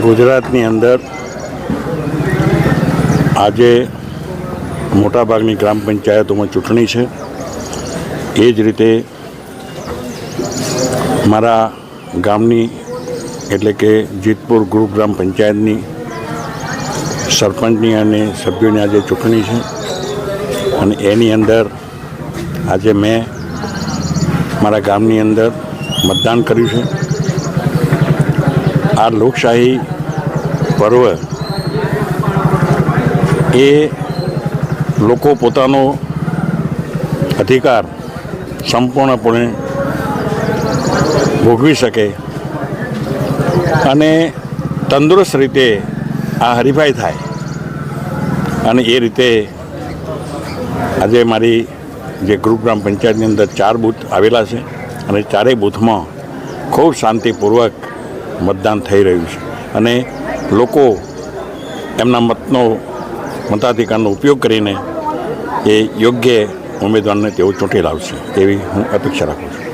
ગુજરાતની અંદર આજે મોટાભાગની ગ્રામ પંચાયતોમાં ચૂંટણી છે. એ જ રીતે મારા ગામની એટલે કે જીતપુર ગ્રુપ ગ્રામ પંચાયતની સરપંચની અને સભ્યોની આજે ચૂંટણી છે. અને એની અંદર આજે મેં મારા ગામની અંદર મતદાન કર્યું છે. આ લોકશાહી પર્વ એ લોકો પોતાનો અધિકાર સંપૂર્ણપણે ભોગવી શકે અને તંદુરસ્ત રીતે આ હરીફાઈ થાય. અને એ રીતે આજે મારી જે ગ્રુપ પંચાયતની અંદર ચાર બૂથ આવેલા છે અને ચારેય બૂથમાં ખૂબ શાંતિપૂર્વક મતદાન થઈ રહ્યું છે. અને લોકો એમના મતનો, મતાધિકારનો ઉપયોગ કરીને એ યોગ્ય ઉમેદવારને તેઓ ચૂંટી લાવશે, એવી હું અપેક્ષા રાખું છું.